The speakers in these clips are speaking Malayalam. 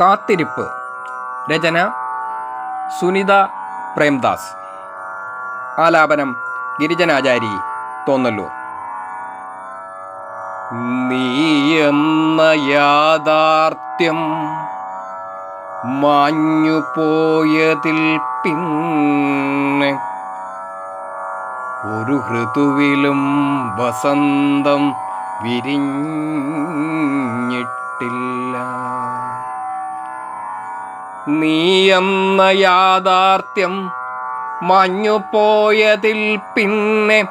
കാത്തിരിപ്പ്. രചന സുനിത പ്രേംദാസ്. ആലാപനം ഗിരിജനാചാരി തോന്നല്ലൂർ. നീയെന്ന യാഥാർത്ഥ്യം മാഞ്ഞുപോയതിൽ പിന്നെ ഒരു ഋതുവിലും വസന്തം വിരിഞ്ഞിട്ടില്ല. നീയെന്ന യാഥാർത്ഥ്യം മഞ്ഞുപോയതിൽ പിന്നെ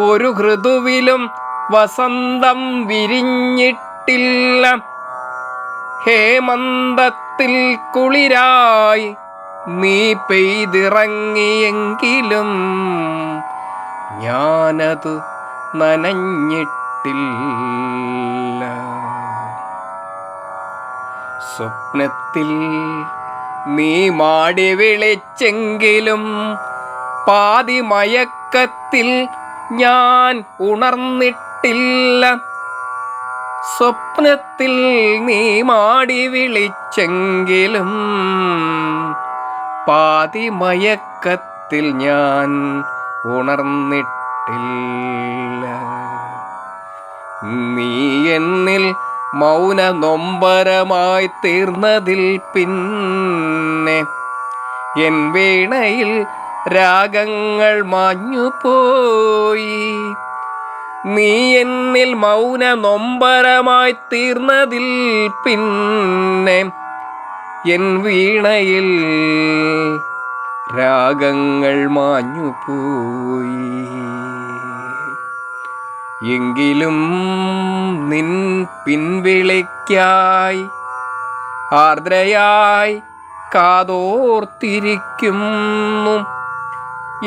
ഒരു ഋതുവിലും വസന്തം വിരിഞ്ഞിട്ടില്ല. ഹേമന്തത്തിൽ കുളിരായി നീ പെയ്തിറങ്ങിയെങ്കിലും ഞാനതു നനഞ്ഞിട്ടില്ല. സ്വപ്നത്തിൽ നീ മാടി വിളിച്ചെങ്കിലും പാതി മയക്കത്തിൽ ഞാൻ ഉണർന്നിട്ടില്ല. സ്വപ്നത്തിൽ നീ മാടി വിളിച്ചെങ്കിലും പാതി മയക്കത്തിൽ ഞാൻ ഉണർന്നിട്ടില്ല. നീ എന്നിൽ മൗന നൊമ്പരമായി തീർന്നതിൽ പിന്നെ എൻ വീണയിൽ രാഗങ്ങൾ മാഞ്ഞുപോയി. നീ എന്നിൽ മൗന നൊമ്പരമായി തീർന്നതിൽ പിന്നെ എൻ വീണയിൽ രാഗങ്ങൾ മാഞ്ഞുപോയി. എങ്കിലും നിൻ പിൻവിളിക്കായി ആർദ്രയായി കാതോർത്തിരിക്കുന്നു.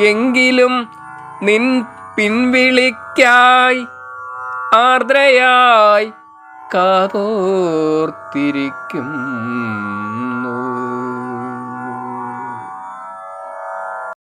എങ്കിലും നിൻ പിൻവിളിക്കായി ആർദ്രയായി കാതോർത്തിരിക്കും.